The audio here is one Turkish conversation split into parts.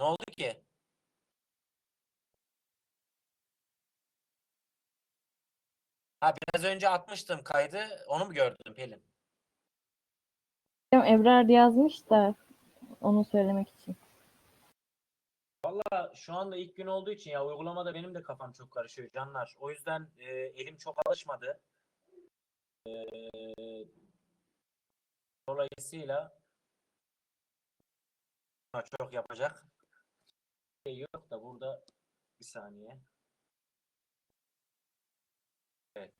Ne oldu ki? Ha biraz önce atmıştım kaydı. Onu mu gördün Pelin? Ebrar yazmış da onu söylemek için. Valla şu anda ilk gün olduğu için ya uygulamada benim de kafam çok karışıyor canlar. O yüzden e, elim çok alışmadı. E, dolayısıyla çok yapacak şey yok da burada bir saniye. Evet.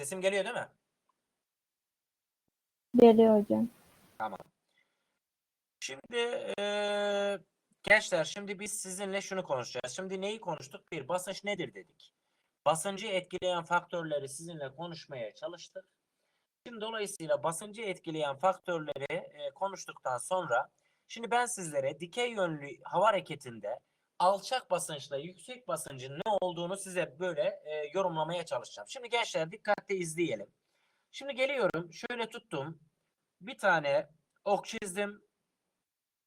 Sesim geliyor değil mi? Geliyor hocam. Şimdi eee, gençler şimdi biz sizinle şunu konuşacağız. Şimdi neyi konuştuk? Bir basınç nedir dedik. Basıncı etkileyen faktörleri sizinle konuşmaya çalıştık. Şimdi dolayısıyla basıncı etkileyen faktörleri e, konuştuktan sonra şimdi ben sizlere dikey yönlü hava hareketinde alçak basınçla yüksek basıncın ne olduğunu size böyle e, yorumlamaya çalışacağım. Şimdi gençler dikkatle izleyelim. Şimdi geliyorum şöyle tuttum. Bir tane ok çizdim.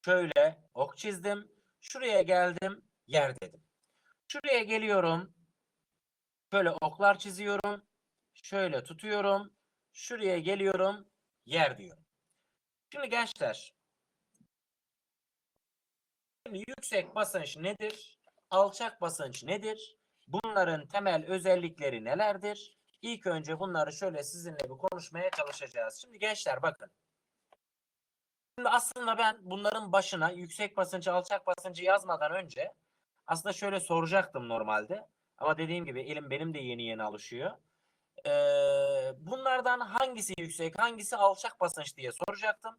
Şöyle ok çizdim. Şuraya geldim. Yer dedim. Şuraya geliyorum. Şöyle oklar çiziyorum. Şöyle tutuyorum. Şuraya geliyorum. Yer diyorum. Şimdi gençler. Yüksek basınç nedir? Alçak basınç nedir? Bunların temel özellikleri nelerdir? İlk önce bunları şöyle sizinle bir konuşmaya çalışacağız. Şimdi gençler bakın. Şimdi aslında ben bunların başına yüksek basıncı, alçak basıncı yazmadan önce aslında şöyle soracaktım normalde. Ama dediğim gibi elim benim de yeni yeni alışıyor. Ee, bunlardan hangisi yüksek, hangisi alçak basınç diye soracaktım.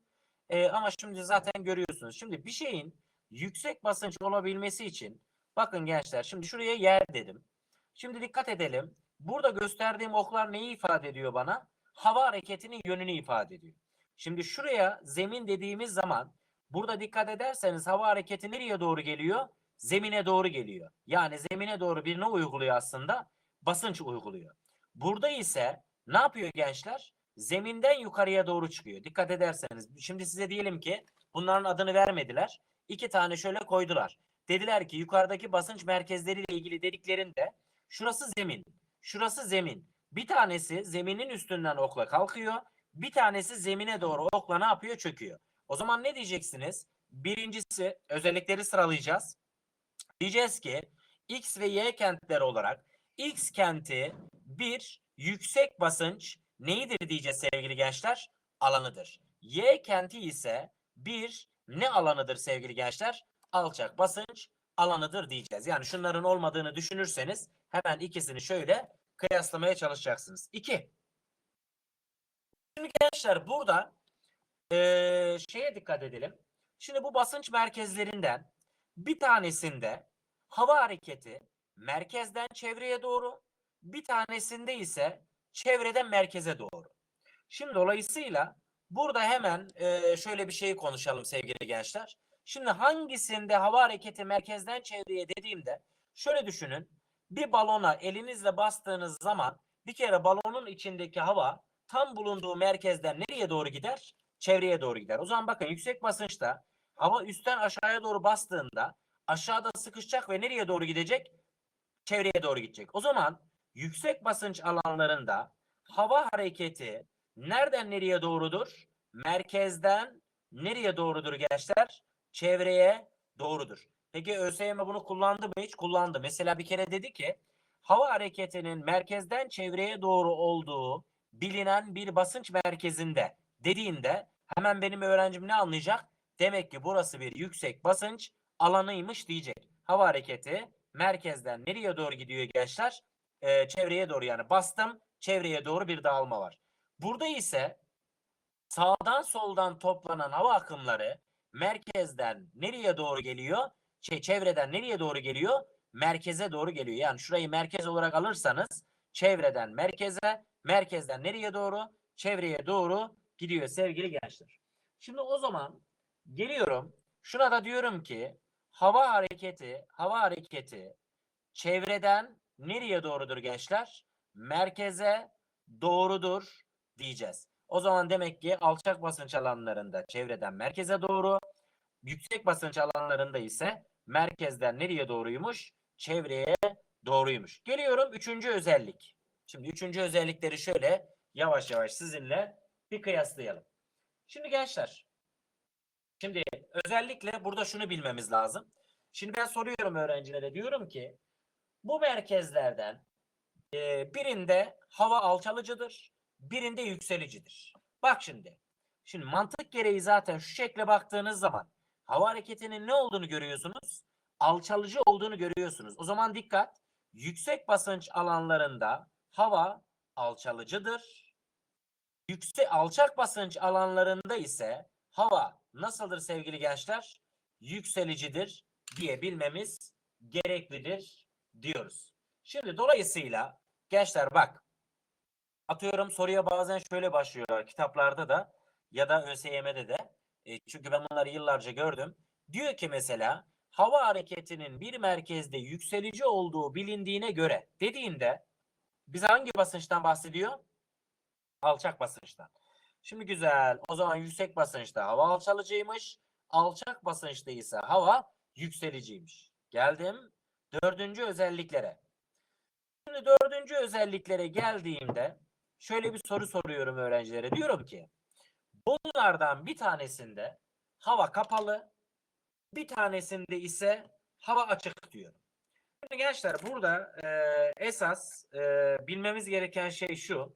Ee, ama şimdi zaten görüyorsunuz. Şimdi bir şeyin yüksek basınç olabilmesi için bakın gençler şimdi şuraya yer dedim. Şimdi dikkat edelim. Burada gösterdiğim oklar neyi ifade ediyor bana? Hava hareketinin yönünü ifade ediyor. Şimdi şuraya zemin dediğimiz zaman burada dikkat ederseniz hava hareketi nereye doğru geliyor? Zemine doğru geliyor. Yani zemine doğru bir ne uyguluyor aslında? Basınç uyguluyor. Burada ise ne yapıyor gençler? Zeminden yukarıya doğru çıkıyor. Dikkat ederseniz. Şimdi size diyelim ki bunların adını vermediler. İki tane şöyle koydular. Dediler ki yukarıdaki basınç merkezleriyle ilgili dediklerinde şurası zemin, şurası zemin. Bir tanesi zeminin üstünden okla kalkıyor. Bir tanesi zemine doğru okla ne yapıyor? Çöküyor. O zaman ne diyeceksiniz? Birincisi özellikleri sıralayacağız. Diyeceğiz ki X ve Y kentler olarak X kenti bir yüksek basınç neyidir diyeceğiz sevgili gençler? Alanıdır. Y kenti ise bir ne alanıdır sevgili gençler? Alçak basınç alanıdır diyeceğiz. Yani şunların olmadığını düşünürseniz hemen ikisini şöyle kıyaslamaya çalışacaksınız. İki. Şimdi gençler burada eee, şeye dikkat edelim. Şimdi bu basınç merkezlerinden bir tanesinde hava hareketi merkezden çevreye doğru, bir tanesinde ise çevreden merkeze doğru. Şimdi dolayısıyla burada hemen eee, şöyle bir şey konuşalım sevgili gençler. Şimdi hangisinde hava hareketi merkezden çevreye dediğimde şöyle düşünün. Bir balona elinizle bastığınız zaman bir kere balonun içindeki hava tam bulunduğu merkezden nereye doğru gider? Çevreye doğru gider. O zaman bakın yüksek basınçta hava üstten aşağıya doğru bastığında aşağıda sıkışacak ve nereye doğru gidecek? Çevreye doğru gidecek. O zaman yüksek basınç alanlarında hava hareketi nereden nereye doğrudur? Merkezden nereye doğrudur gençler? Çevreye doğrudur. Peki ÖSYM bunu kullandı mı hiç? Kullandı. Mesela bir kere dedi ki hava hareketinin merkezden çevreye doğru olduğu bilinen bir basınç merkezinde dediğinde hemen benim öğrencim ne anlayacak? Demek ki burası bir yüksek basınç alanıymış diyecek. Hava hareketi merkezden nereye doğru gidiyor gençler? Ee, çevreye doğru yani bastım çevreye doğru bir dağılma var. Burada ise sağdan soldan toplanan hava akımları merkezden nereye doğru geliyor? Şey, çevreden nereye doğru geliyor? Merkeze doğru geliyor. Yani şurayı merkez olarak alırsanız çevreden merkeze, merkezden nereye doğru? Çevreye doğru gidiyor sevgili gençler. Şimdi o zaman geliyorum. Şuna da diyorum ki hava hareketi, hava hareketi çevreden nereye doğrudur gençler? Merkeze doğrudur diyeceğiz. O zaman demek ki alçak basınç alanlarında çevreden merkeze doğru, Yüksek basınç alanlarında ise merkezden nereye doğruymuş? Çevreye doğruymuş. Geliyorum üçüncü özellik. Şimdi üçüncü özellikleri şöyle yavaş yavaş sizinle bir kıyaslayalım. Şimdi gençler, şimdi özellikle burada şunu bilmemiz lazım. Şimdi ben soruyorum öğrencilere diyorum ki bu merkezlerden birinde hava alçalıcıdır, birinde yükselicidir. Bak şimdi. Şimdi mantık gereği zaten şu şekle baktığınız zaman hava hareketinin ne olduğunu görüyorsunuz? Alçalıcı olduğunu görüyorsunuz. O zaman dikkat. Yüksek basınç alanlarında hava alçalıcıdır. Yüksek alçak basınç alanlarında ise hava nasıldır sevgili gençler? Yükselicidir diyebilmemiz gereklidir diyoruz. Şimdi dolayısıyla gençler bak atıyorum soruya bazen şöyle başlıyorlar kitaplarda da ya da ÖSYM'de de E, çünkü ben bunları yıllarca gördüm. Diyor ki mesela hava hareketinin bir merkezde yükselici olduğu bilindiğine göre dediğinde bize hangi basınçtan bahsediyor? Alçak basınçtan. Şimdi güzel. O zaman yüksek basınçta hava alçalıcıymış. Alçak basınçta ise hava yükseliciymiş. Geldim dördüncü özelliklere. Şimdi dördüncü özelliklere geldiğimde şöyle bir soru soruyorum öğrencilere. Diyorum ki bunlardan bir tanesinde hava kapalı, bir tanesinde ise hava açık diyor. Şimdi gençler burada e, esas e, bilmemiz gereken şey şu.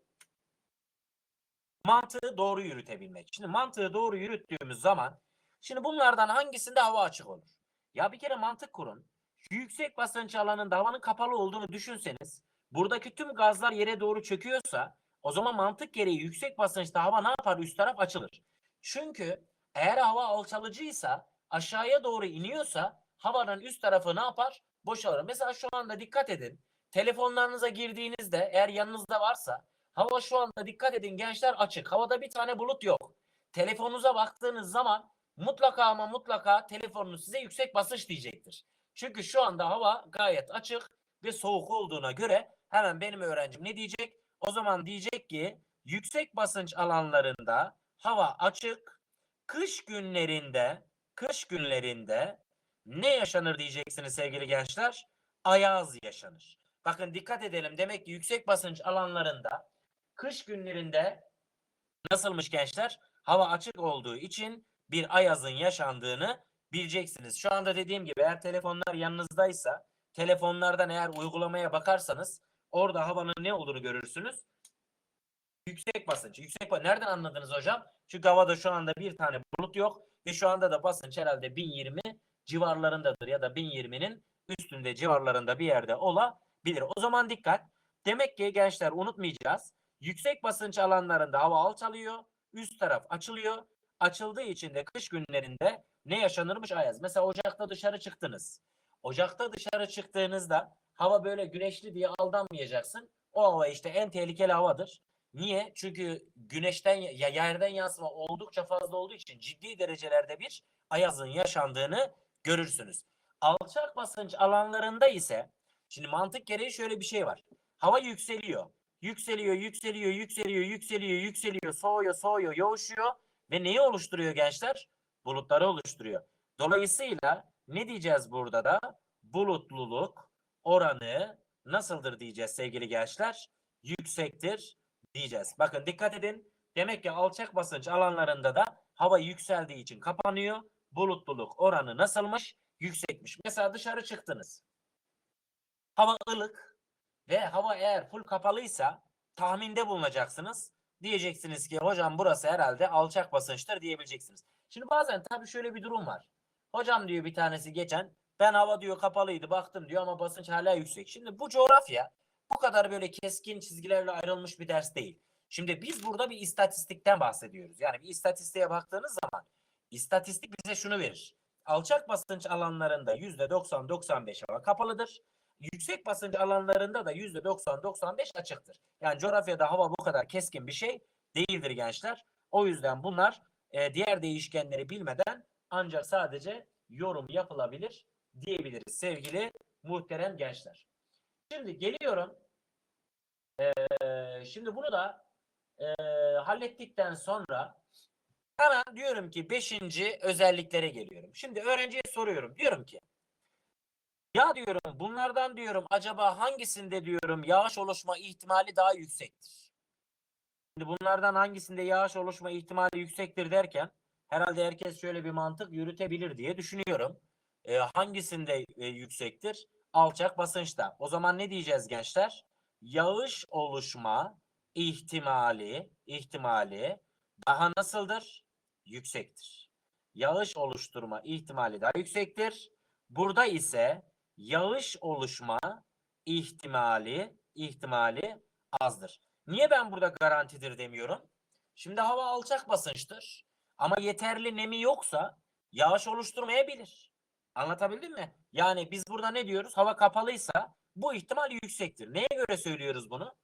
Mantığı doğru yürütebilmek. Şimdi mantığı doğru yürüttüğümüz zaman şimdi bunlardan hangisinde hava açık olur? Ya bir kere mantık kurun. Yüksek basınç alanında havanın kapalı olduğunu düşünseniz buradaki tüm gazlar yere doğru çöküyorsa o zaman mantık gereği yüksek basınçta hava ne yapar? Üst taraf açılır. Çünkü eğer hava alçalıcıysa aşağıya doğru iniyorsa havanın üst tarafı ne yapar? Boşalır. Mesela şu anda dikkat edin. Telefonlarınıza girdiğinizde eğer yanınızda varsa hava şu anda dikkat edin gençler açık. Havada bir tane bulut yok. Telefonunuza baktığınız zaman mutlaka ama mutlaka telefonunuz size yüksek basınç diyecektir. Çünkü şu anda hava gayet açık ve soğuk olduğuna göre hemen benim öğrencim ne diyecek? O zaman diyecek ki yüksek basınç alanlarında hava açık. Kış günlerinde kış günlerinde ne yaşanır diyeceksiniz sevgili gençler? Ayaz yaşanır. Bakın dikkat edelim. Demek ki yüksek basınç alanlarında kış günlerinde nasılmış gençler? Hava açık olduğu için bir ayazın yaşandığını bileceksiniz. Şu anda dediğim gibi eğer telefonlar yanınızdaysa telefonlardan eğer uygulamaya bakarsanız orada havanın ne olduğunu görürsünüz. Yüksek basınç. Yüksek basınç. Nereden anladınız hocam? Çünkü havada şu anda bir tane bulut yok ve şu anda da basınç herhalde 1020 civarlarındadır ya da 1020'nin üstünde civarlarında bir yerde olabilir. O zaman dikkat. Demek ki gençler unutmayacağız. Yüksek basınç alanlarında hava alçalıyor. Üst taraf açılıyor. Açıldığı için de kış günlerinde ne yaşanırmış ayaz. Mesela ocakta dışarı çıktınız. Ocakta dışarı çıktığınızda hava böyle güneşli diye aldanmayacaksın. O hava işte en tehlikeli havadır. Niye? Çünkü güneşten ya yerden yansıma oldukça fazla olduğu için ciddi derecelerde bir ayazın yaşandığını görürsünüz. Alçak basınç alanlarında ise şimdi mantık gereği şöyle bir şey var. Hava yükseliyor. Yükseliyor, yükseliyor, yükseliyor, yükseliyor, yükseliyor, soğuyor, soğuyor, yoğuşuyor ve neyi oluşturuyor gençler? Bulutları oluşturuyor. Dolayısıyla ne diyeceğiz burada da? Bulutluluk oranı nasıldır diyeceğiz sevgili gençler? Yüksektir diyeceğiz. Bakın dikkat edin. Demek ki alçak basınç alanlarında da hava yükseldiği için kapanıyor. Bulutluluk oranı nasılmış? Yüksekmiş. Mesela dışarı çıktınız. Hava ılık ve hava eğer full kapalıysa tahminde bulunacaksınız. Diyeceksiniz ki hocam burası herhalde alçak basınçtır diyebileceksiniz. Şimdi bazen tabii şöyle bir durum var. Hocam diyor bir tanesi geçen ben hava diyor kapalıydı baktım diyor ama basınç hala yüksek. Şimdi bu coğrafya bu kadar böyle keskin çizgilerle ayrılmış bir ders değil. Şimdi biz burada bir istatistikten bahsediyoruz. Yani bir istatistiğe baktığınız zaman istatistik bize şunu verir. Alçak basınç alanlarında %90-95 hava kapalıdır. Yüksek basınç alanlarında da %90-95 açıktır. Yani coğrafyada hava bu kadar keskin bir şey değildir gençler. O yüzden bunlar e, diğer değişkenleri bilmeden ancak sadece yorum yapılabilir diyebiliriz sevgili muhterem gençler. Şimdi geliyorum. Ee, şimdi bunu da e, hallettikten sonra Hemen diyorum ki beşinci özelliklere geliyorum. Şimdi öğrenciye soruyorum. Diyorum ki ya diyorum bunlardan diyorum acaba hangisinde diyorum yağış oluşma ihtimali daha yüksektir? Şimdi bunlardan hangisinde yağış oluşma ihtimali yüksektir derken herhalde herkes şöyle bir mantık yürütebilir diye düşünüyorum. Ee, hangisinde e, yüksektir? Alçak basınçta. O zaman ne diyeceğiz gençler? Yağış oluşma ihtimali ihtimali daha nasıldır? Yüksektir. Yağış oluşturma ihtimali daha yüksektir. Burada ise yağış oluşma ihtimali ihtimali azdır. Niye ben burada garantidir demiyorum? Şimdi hava alçak basınçtır. Ama yeterli nemi yoksa yağış oluşturmayabilir. Anlatabildim mi? Yani biz burada ne diyoruz? Hava kapalıysa bu ihtimal yüksektir. Neye göre söylüyoruz bunu?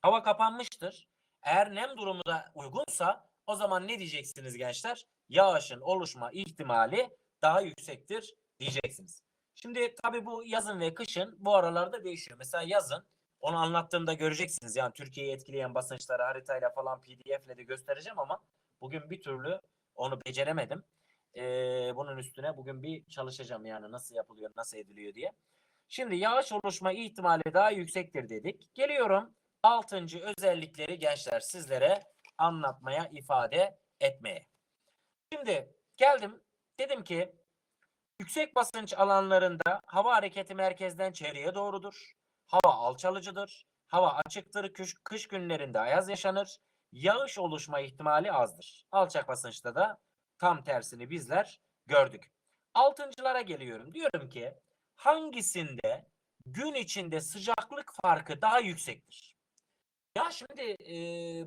Hava kapanmıştır. Eğer nem durumu da uygunsa o zaman ne diyeceksiniz gençler? Yağışın oluşma ihtimali daha yüksektir diyeceksiniz. Şimdi tabii bu yazın ve kışın bu aralarda değişiyor. Mesela yazın onu anlattığımda göreceksiniz. Yani Türkiye'yi etkileyen basınçları haritayla falan pdf'le de göstereceğim ama bugün bir türlü onu beceremedim. Ee, bunun üstüne bugün bir çalışacağım yani nasıl yapılıyor, nasıl ediliyor diye. Şimdi yağış oluşma ihtimali daha yüksektir dedik. Geliyorum altıncı özellikleri gençler sizlere anlatmaya, ifade etmeye. Şimdi geldim dedim ki yüksek basınç alanlarında hava hareketi merkezden çevreye doğrudur. Hava alçalıcıdır. Hava açıktır. Kış, kış günlerinde ayaz yaşanır. Yağış oluşma ihtimali azdır. Alçak basınçta da tam tersini bizler gördük. Altıncılara geliyorum. Diyorum ki hangisinde gün içinde sıcaklık farkı daha yüksektir? Ya şimdi e,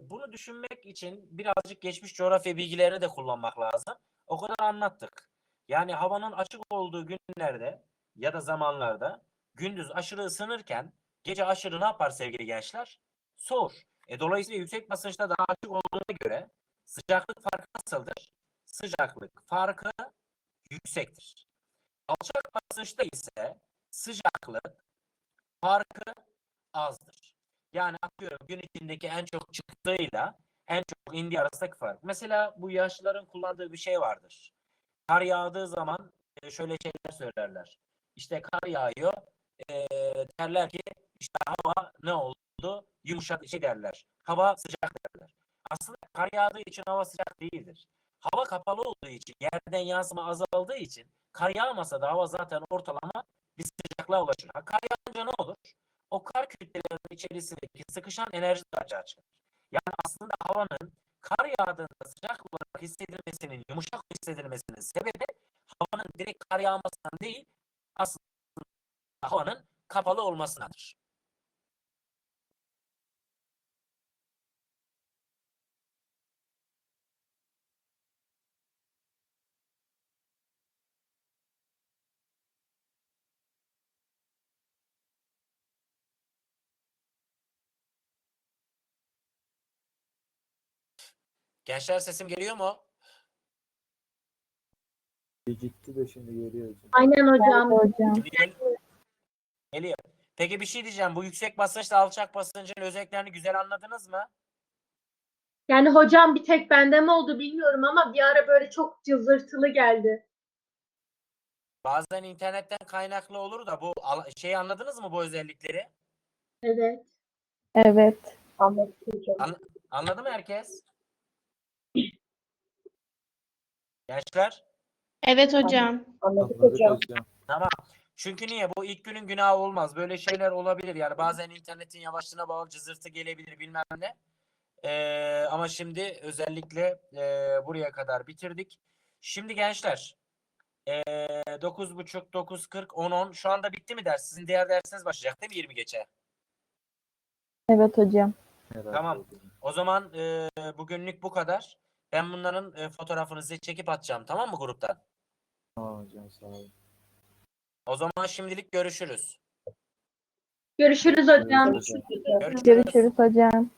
bunu düşünmek için birazcık geçmiş coğrafya bilgilerini de kullanmak lazım. O kadar anlattık. Yani havanın açık olduğu günlerde ya da zamanlarda gündüz aşırı ısınırken gece aşırı ne yapar sevgili gençler? Soğur. E, dolayısıyla yüksek basınçta daha açık olduğuna göre sıcaklık farkı nasıldır? Sıcaklık farkı yüksektir. Alçak basınçta ise sıcaklık farkı azdır. Yani atıyorum gün içindeki en çok çıktığıyla en çok indiği arasındaki fark. Mesela bu yaşlıların kullandığı bir şey vardır. Kar yağdığı zaman e, şöyle şeyler söylerler. İşte kar yağıyor. E, derler ki işte hava ne oldu? Yumuşak şey derler. Hava sıcak derler. Aslında kar yağdığı için hava sıcak değildir. Hava kapalı olduğu için, yerden yansıma azaldığı için kar yağmasa da hava zaten ortalama bir sıcaklığa ulaşır. Ha, kar yağınca ne olur? O kar kütlelerinin içerisindeki sıkışan enerji de açığa çıkar. Yani aslında havanın kar yağdığında sıcak olarak hissedilmesinin, yumuşak hissedilmesinin sebebi havanın direkt kar yağmasından değil, aslında havanın kapalı olmasındadır. Gençler sesim geliyor mu? Gecikti de şimdi geliyor hocam. Aynen hocam. hocam. Geliyor. Geliyor. Peki bir şey diyeceğim. Bu yüksek basınçla alçak basıncın özelliklerini güzel anladınız mı? Yani hocam bir tek bende mi oldu bilmiyorum ama bir ara böyle çok cızırtılı geldi. Bazen internetten kaynaklı olur da bu şeyi anladınız mı bu özellikleri? Evet. Evet. Anladım hocam. Anladı mı herkes? Gençler? Evet hocam. Anladık hocam. Tamam. Çünkü niye? Bu ilk günün günahı olmaz. Böyle şeyler olabilir. Yani bazen internetin yavaşlığına bağlı cızırtı gelebilir bilmem ne. Ee, ama şimdi özellikle e, buraya kadar bitirdik. Şimdi gençler e, 9.30, 9.40, 10, 10 şu anda bitti mi ders? Sizin diğer dersiniz başlayacak değil mi 20 geçe? Evet hocam. Tamam. O zaman e, bugünlük bu kadar. Ben bunların e, fotoğrafını size çekip atacağım tamam mı gruptan? Tamam hocam sağ olun. O zaman şimdilik görüşürüz. Görüşürüz hocam. Görüşürüz. Görüşürüz hocam.